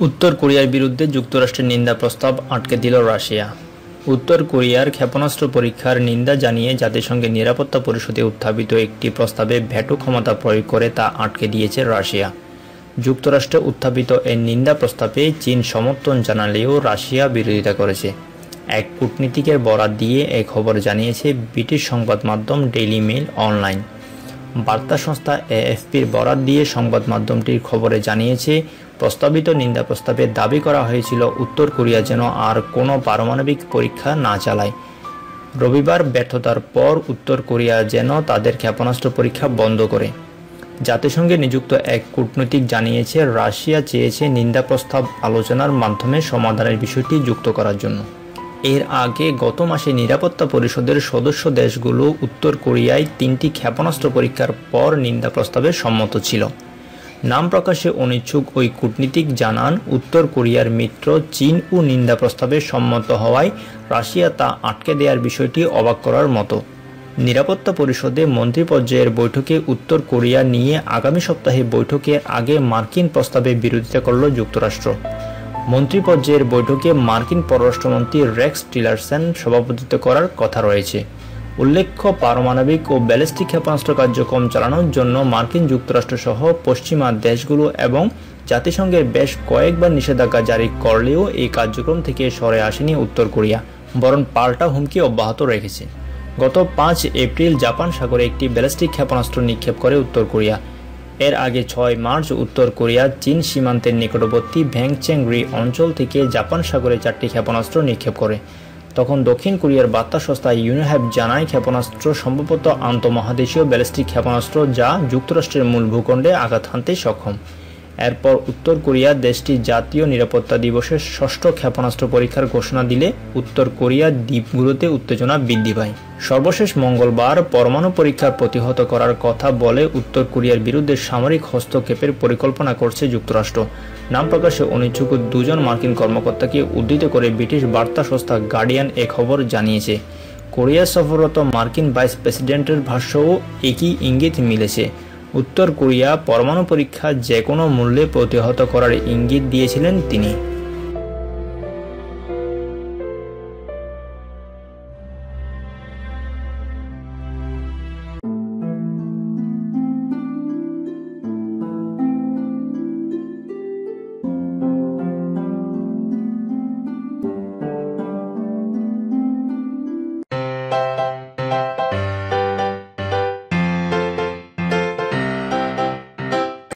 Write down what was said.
উত্তর কোরিয়ার বিরুদ্ধে যুক্তরাষ্ট্রের নিন্দা প্রস্তাব আটকে দিল রাশিয়া। উত্তর কোরিয়ার ক্ষেপণাস্ত্র পরীক্ষার নিন্দা জানিয়ে জাতিসংঘের নিরাপত্তা পরিষদে উত্থাপিত একটি প্রস্তাবে ভ্যাটু ক্ষমতা প্রয়োগ করে তা আটকে দিয়েছে রাশিয়া। যুক্তরাষ্ট্রে উত্থাপিত এই নিন্দা প্রস্তাবে চীন সমর্থন জানালেও রাশিয়া বিরোধিতা করেছে। এক কূটনীতিকের বরাত দিয়ে এ খবর জানিয়েছে ব্রিটিশ সংবাদ মাধ্যম ডেইলি মেইল অনলাইন। বার্তা সংস্থা এএফপির বরাত দিয়ে সংবাদ মাধ্যমটির খবরে জানিয়েছে প্রস্তাবিত নিন্দা প্রস্তাবে দাবি করা হয়েছিল, উত্তর কোরিয়া যেন আর কোনো পারমাণবিক পরীক্ষা না চালায়। রবিবার ব্যর্থতার পর উত্তর কোরিয়া যেন তাদের ক্ষেপণাস্ত্র পরীক্ষা বন্ধ করে। জাতিসংঘে নিযুক্ত এক কূটনৈতিক জানিয়েছে, রাশিয়া চেয়েছে নিন্দা প্রস্তাব আলোচনার মাধ্যমে সমাধানের বিষয়টি যুক্ত করার জন্য। এর আগে গত মাসে নিরাপত্তা পরিষদের সদস্য দেশগুলো উত্তর কোরিয়ায় তিনটি ক্ষেপণাস্ত্র পরীক্ষার পর নিন্দা প্রস্তাবে সম্মত ছিল। নাম প্রকাশে অনিচ্ছুক ওই কূটনীতিক জানান উত্তর কোরিয়ার মিত্র চীন ও নিন্দা প্রস্তাবে সম্মত হওয়ায় রাশিয়া তা আটকে দেওয়ার বিষয়টি অবাক করার মতো। নিরাপত্তা পরিষদে মন্ত্রী পর্যায়ের বৈঠকে উত্তর কোরিয়া নিয়ে আগামী সপ্তাহে বৈঠকের আগে মার্কিন প্রস্তাবে বিরোধিতা করল যুক্তরাষ্ট্র। মন্ত্রী পর্যায়ের বৈঠকে মার্কিন পররাষ্ট্রমন্ত্রী রেক্স টিলারসেন সভাপতিত্ব করার কথা রয়েছে। উল্লেখ্য, পারমাণবিক ও ব্যালিস্টিক ক্ষেপণাস্ত্র কার্যক্রম চালানোর জন্য মার্কিন যুক্তরাষ্ট্র সহ পশ্চিমা দেশগুলো এবং জাতিসংঘের বেশ কয়েকবার নিষেধাজ্ঞা জারি করলেও এই কার্যক্রম থেকে সরে আসেনি উত্তর কোরিয়া, বরং পাল্টা হুমকি অব্যাহত রেখেছে। গত পাঁচ এপ্রিল জাপান সাগরে একটি ব্যালিস্টিক ক্ষেপণাস্ত্র নিক্ষেপ করে উত্তর কোরিয়া। এর আগে ছয় মার্চ উত্তর কোরিয়া, চীন সীমান্তের নিকটবর্তী ভ্যাংচেংরি অঞ্চল থেকে জাপান সাগরে চারটি ক্ষেপণাস্ত্র নিক্ষেপ করে। তখন দক্ষিণ কোরিয়ার বার্তা সংস্থা ইউনিহ্যাব জানায়, ক্ষেপণাস্ত্র সম্ভবত আন্তঃমহাদেশীয় ব্যালিস্টিক ক্ষেপণাস্ত্র যা যুক্তরাষ্ট্রের মূল ভূখণ্ডে আঘাত হানতে সক্ষম। এরপর উত্তর কোরিয়া দেশটির জাতীয় নিরাপত্তা দিবসের ষষ্ঠ ক্ষেপণাস্ত্র পরীক্ষার ঘোষণা দিলে উত্তর কোরিয়ার দ্বীপগুলোতে উত্তেজনা বৃদ্ধি পায়। সর্বশেষ মঙ্গলবার পরমাণু পরীক্ষা প্রতিহত করার কথা বলে উত্তর কোরিয়ার বিরুদ্ধে সামরিক হস্তক্ষেপের পরিকল্পনা করছে যুক্তরাষ্ট্র। নাম প্রকাশে অনিচ্ছুক দুজন মার্কিন কর্মকর্তাকে উদ্ধৃত করে ব্রিটিশ বার্তা সংস্থা গার্ডিয়ান এ খবর জানিয়েছে। কোরিয়া সফররত মার্কিন ভাইস প্রেসিডেন্টের ভাষ্যও একই ইঙ্গিত মিলেছে। উত্তর কোরিয়া পরমাণু পরীক্ষা যে কোনো মূল্যে প্রতিহত করার ইঙ্গিত দিয়েছিলেন তিনি।